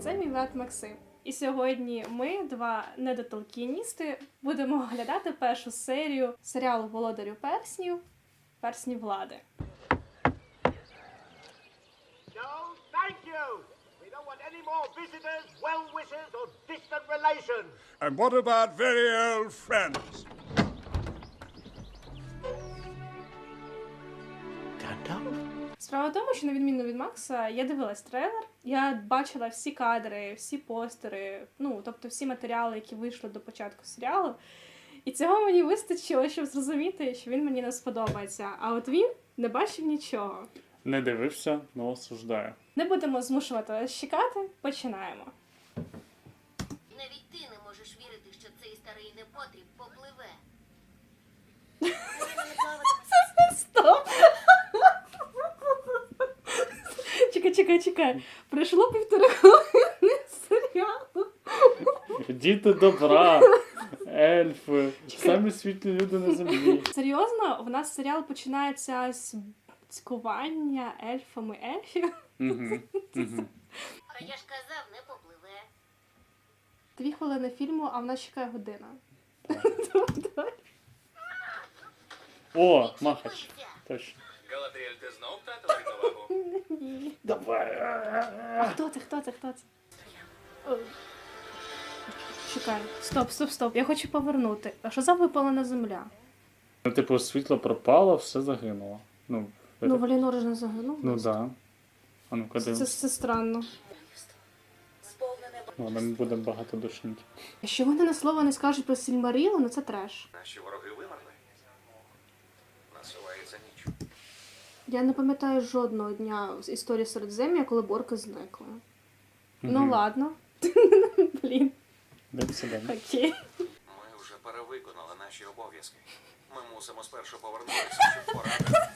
це мій брат Максим. І сьогодні ми, два недотолкіністи, будемо оглядати першу серію серіалу Володарю перснів Персні влади. And what about very old friends? Справа в тому, що на відміну від Макса, я дивилась трейлер, я бачила всі кадри, всі постери, ну тобто всі матеріали, які вийшли до початку серіалу. І цього мені вистачило, щоб зрозуміти, що він мені не сподобається. А от він не бачив нічого. Не дивився, но осуждаю. Не будемо змушувати вас чекати, починаємо. Навіть ти не можеш вірити, що цей старий непотріб попливе. Стоп! Чекай, чекай, чекай. Пройшло півтори хвилини серіалу. Діти добра, ельфи, самі світлі люди на землі. Серйозно, в нас серіал починається з цькування ельфами ельфів. Угу, угу. А я ж казав, не попливе. Дві хвилини фільму, а в нас чекає година. О, махач. Точно. Галадриель, ти знов втратила рівновагу? Ні. Давай. А хто це? Хто це? Хто це? О. Чекай. Стоп, стоп, стоп. Я хочу повернути. А що за випалена земля? Ну, типу, світло пропало, все загинуло. Ну, Ну, это- Валінор ж не загинув. ну да. А ну-ка Це, це, дивимось. це странно. Ладно, ми будемо багато душники. Якщо вони на слово не скажуть про Сільмарілу, ну це треш. Наші вороги вимерли. Насувається ніч. Я не пам'ятаю жодного дня з історії Середзем'я, коли борки зникли. Ну ладно. Блін, Дивимося далі. окей. Ми вже перевиконали наші обов'язки. Ми мусимо спершу повернутися, щоб порадити.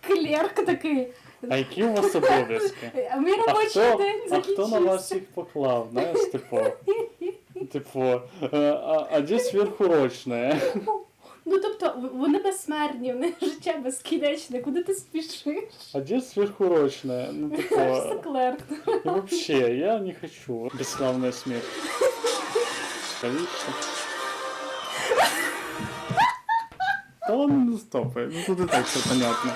Клерк такий. А які у вас обов'язки? А мій А робочий хто, день а хто на вас закінчився. їх поклав, знаєш, типу? Типу, е, а, а де сверхурочне? Ну тобто вони безсмертні, в них життя безкінечне, куди ти спішиш? А де сверхурочне? Ну, типу, и вообще, я не хочу бесславная смерть. Конечно. Да ладно, ну стопай, ну тут и так все понятно.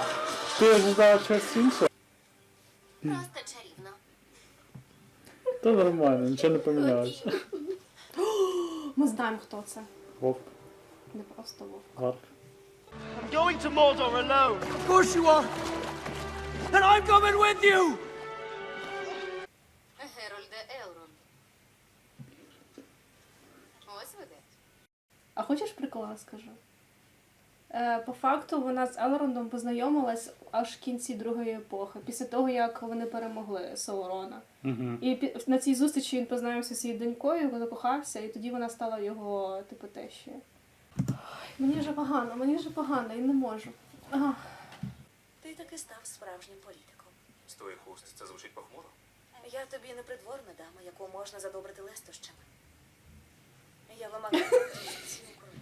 Ты ожидал чогось іншого? Просто чарівно. Та нормально, нічого не помінялося. Ми знаємо, хто це. Вовк, Не просто вовк. Гарк. I'm going to Mordor alone. Of course you are. And I'm coming with you. Герольде Елрон. Ось ви де. А хочеш прикол скажу? Е, по факту вона з Елрондом познайомилась аж в кінці другої епохи, після того, як вони перемогли Саурона. Угу. І пі- на цій зустрічі він познайомився зі своєю донькою, закохався, і тоді вона стала його, типу, тещою. Мені вже погано, мені вже погано, і не можу. Ах. Ти таки став справжнім політиком. З твоїх уст це звучить похмуро. Я тобі не придворна дама, яку можна задобрити лестощами. Я вимагаю ціну короля.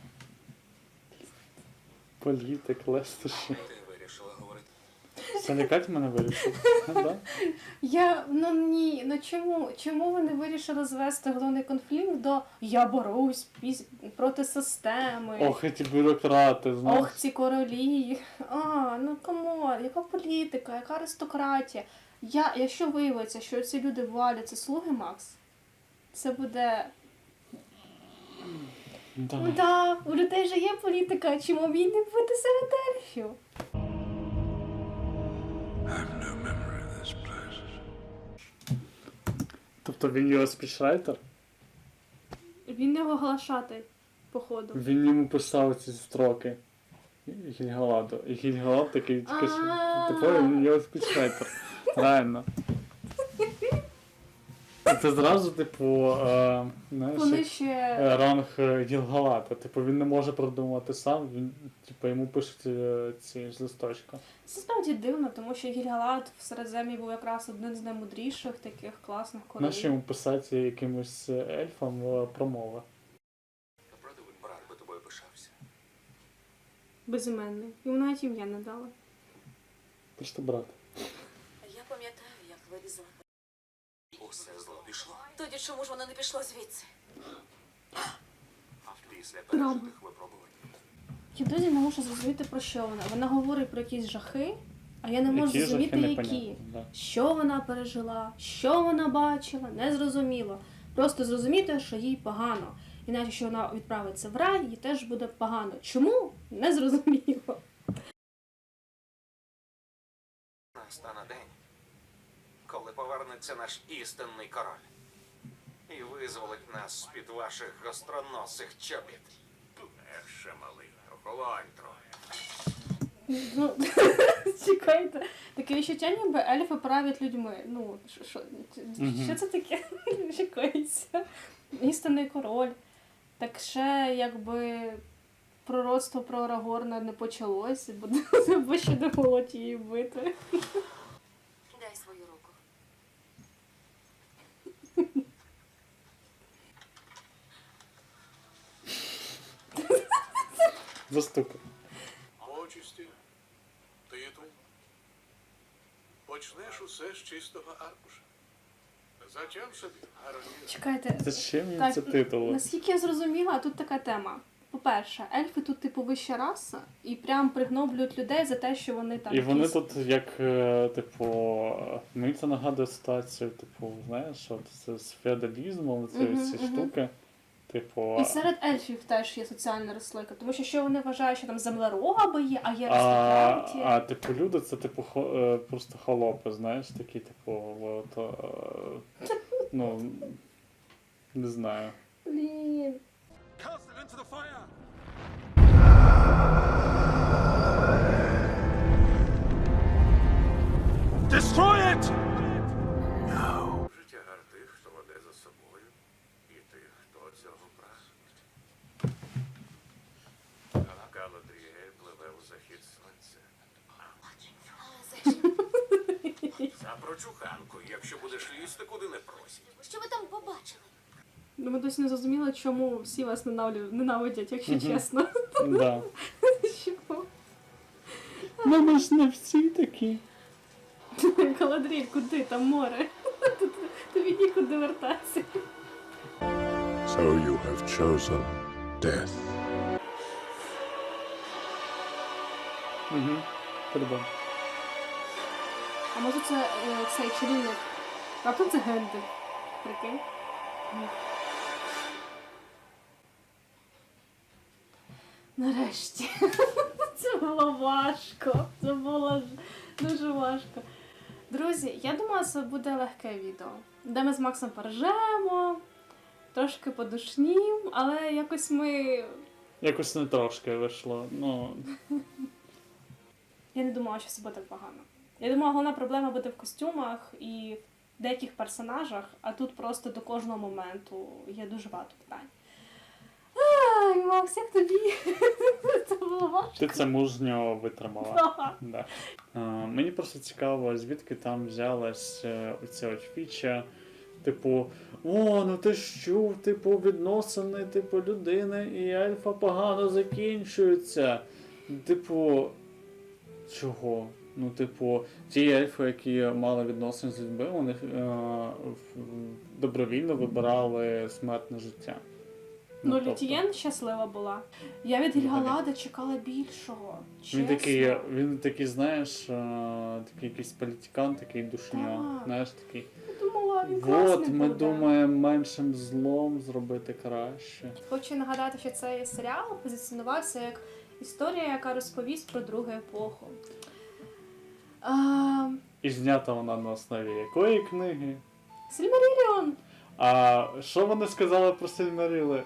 Політик, лестиші. Ти вирішила говорити. Залякати мене вирішив? Ну, да? Я ну ні, ну чому? Чому вони вирішили звести головний конфлікт до я борусь піс- проти системи? Ох, ці бюрократи, знаєш. Ох, ці королі. А, ну камон, яка політика, яка аристократія. Я, якщо виявиться, що ці люди валять, це слуги Макс, це буде. Да. Ну да, у людей же є політика, чому їй не бути серед ельфів? Тобто він його спічрайтер? Він його глашати, походу. Він йому писав ці строки. Гільгаладу. І Гільгалад такий такий. що. Типу він його спічрайтер. Реально. Це зразу, типу, е, знаєш, Вони ще. е, ранг е, Гілгалата. Типу він не може придумати сам, він, типу, йому пишуть е, ці з листочка. Це справді дивно, тому що Гільгалад в Середзем'ї був якраз одним з наймудріших таких класних королів. Нащо йому писати якимось е, ельфам е, промови? Правда, він брат би тобою пишався. Безіменний. Йому навіть ім'я не дали. Просто брат. Я пам'ятаю, як ви різали Усе зло пішло Тоді чому ж воно не пішло звідси? після пережитих випробувань. Я досі не можу зрозуміти про що вона. Вона говорить про якісь жахи, а я не можу Які жахи, зрозуміти, які. непонятно, да. Що вона пережила, що вона бачила, не зрозуміло. Просто зрозуміти, що їй погано. І навіть якщо вона відправиться в рай, їй теж буде погано. Чому? Не зрозуміло. Настане день, повернеться наш істинний король. І визволить нас з-під ваших гостроносих чобіт. Легше, малий, охолонь трохи. Ну, чекайте. Таке відчуття, ніби ельфи правлять людьми. Ну, що, що, це таке? Чекається. Істинний король. Так ще якби пророцтво про Арагорна не почалось, бо, бо ще не було тієї Заступи. Почесті, титул. Почнеш усе з чистого аркуша. Затям собі, гаразд. Чекайте. Зачем їм Так, це титули? Наскільки я зрозуміла, тут така тема. По-перше, ельфи тут типу вища раса, і прям пригноблюють людей за те, що вони там. І вони якісь- тут, як, е, типу, мені це нагадує ситуацію, типу, знаєш, от це з феодалізмом, ці Мгм, всі мгм. штуки. Типу, І серед ельфів теж є соціальна розслойка, тому що що вони вважають, що там землероби є, а є а, а типу люди це типу хо, е, просто холопи, знаєш, такі, типу, от, е, ну, не знаю. Блін. Cast it into the fire! Прочуханку, якщо будеш лізти, куди не просять. Що ви там побачили? Ну, ми досі не зрозуміли, чому всі вас ненавлю- ненавидять, якщо Мгм. чесно. Да. Чому? Ну ми ж не всі такі. Каладріль, куди? Там море. Тут- Тобі нікуди вертатися. So you have chosen death. Угу. Придам. А може це е, цей чарівник? Раптом це Гендель. Прикинь. Нарешті. Це було важко. Це було дуже важко. Друзі, я думаю, це буде легке відео, де ми з Максом поржемо, трошки подушнім, але якось ми. Якось не трошки вийшло. Ну, Я не думала, що це буде так погано. Я думала, головна проблема буде в костюмах і в деяких персонажах, а тут просто до кожного моменту є дуже багато питань. Ай, Макс, як тобі? Це було важко. ти це мужньо витримала. Да. А, мені просто цікаво, звідки там взялась е, оця от фіча. Типу, о, ну ти ж чув, типу, відносини, типу, людини і ельфа погано закінчуються. Типу, чого? Ну, типу, ті ельфи, які мали відносини з людьми, вони е, добровільно вибирали смертне життя. Ну, тобто, Лютієн щаслива була. Я від Гільгалади чекала більшого. Чесно. Він такий, він такий, знаєш, е, такий якийсь політикан, такий душня. Знаєш, такий. Я думала, він От ми буде. думаємо меншим злом зробити краще. Хочу нагадати, що цей серіал позиціонувався як історія, яка розповість про другу епоху. А, І знята вона на основі якої книги? Сильмаріліон! А що вони сказали про Сильмаріли?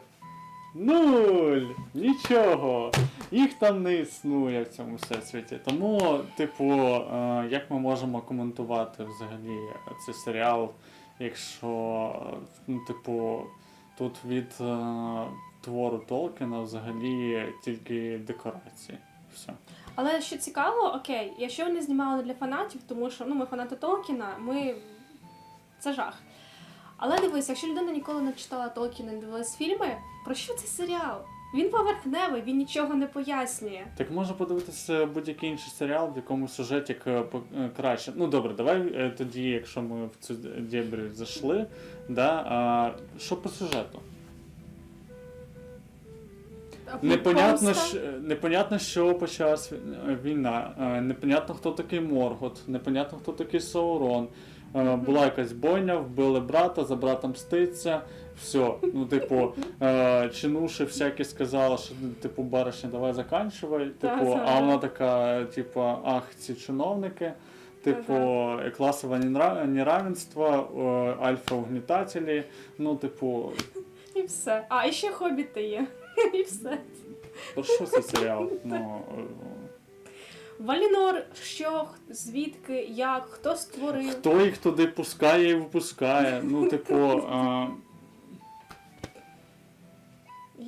Нуль! Нічого! Їх там не існує в цьому всесвіті. Тому, типу, е, як ми можемо коментувати взагалі цей серіал, якщо, ну, типу, тут від е, твору Толкіна взагалі тільки декорації. Все. Але що цікаво, окей, якщо вони знімали для фанатів, тому що ну, ми фанати Толкіна, ми. Це жах. Але дивись, якщо людина ніколи не читала Толкіна, не дивилась фільми, про що цей серіал? Він поверхневий, він нічого не пояснює. Так можна подивитися будь-який інший серіал, в якому сюжетик е, е, краще. Ну добре, давай е, тоді, якщо ми в цю дебрі зайшли, да, а, що по сюжету? Непонятно, що, непонятно, що почалась ві- війна, е, непонятно, хто такий Моргот, непонятно, хто такий Саурон. Е, Була якась бойня, вбили брата, за братом мститься. Все. Ну, типу, е, чинуші всякі сказали, що типу, баришня, давай заканчивай. Типу, а вона така, типу, ах, ці чиновники. Типу, е, класове нера- неравенство, альфа-угнітателі. Ну, типу, І все. А, і ще хобіти є. І все. про що це серіал? Ну, е, Валінор, що, звідки, як, хто створив. Хто їх туди пускає і випускає? Ну, типу, а,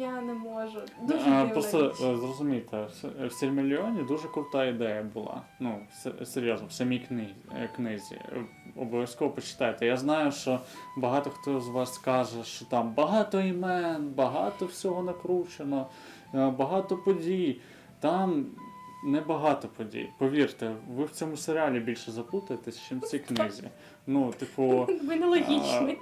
Я не можу. Дуже а, просто е, зрозумійте, в- Сільмільйоні дуже крута ідея була. Ну, серйозно, в самій книзі, книзі. Е, Обов'язково почитайте. Я знаю, що багато хто з вас скаже, що там багато імен, багато всього накручено, е, багато подій. Там небагато подій. Повірте, ви в цьому серіалі більше заплутаєтесь, ніж в цій книзі. Ну, типу. Ви нелогічний.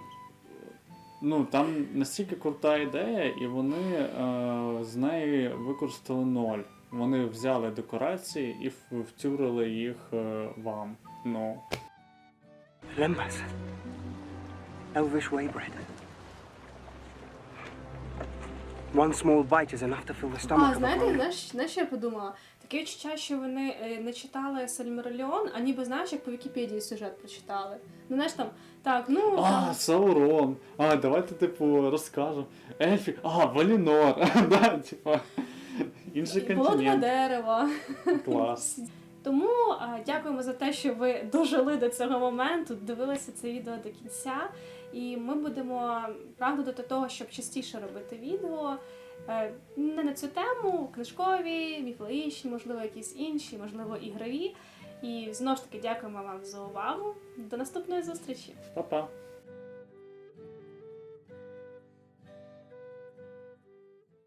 Ну, там настільки крута ідея, і вони е, з неї використали ноль. Вони взяли декорації і втюрили їх е, вам. Ну. Limbas. Elvish way bread. One small bite is enough to fill the stomach А, of a знаєте, знаєш, знаєш, що я подумала? Таке відчуття, що вони е, не читали Сальмеролеон, а ніби знаєш, як по Вікіпедії сюжет прочитали. Ну, знаєш там, так, ну А, там, Саурон. А, давайте, типу, розкажемо. Ельфік. А, Валінор. да, типа. Інший було два континент. дерева. Клас. Тому а, дякуємо за те, що ви дожили до цього моменту, дивилися це відео до кінця. І ми будемо прагнути до того, щоб частіше робити відео. Е, Не на цю тему, книжкові, міфологічні, можливо, якісь інші, можливо, ігрові. І знову ж таки дякуємо вам за увагу. До наступної зустрічі! Па-па.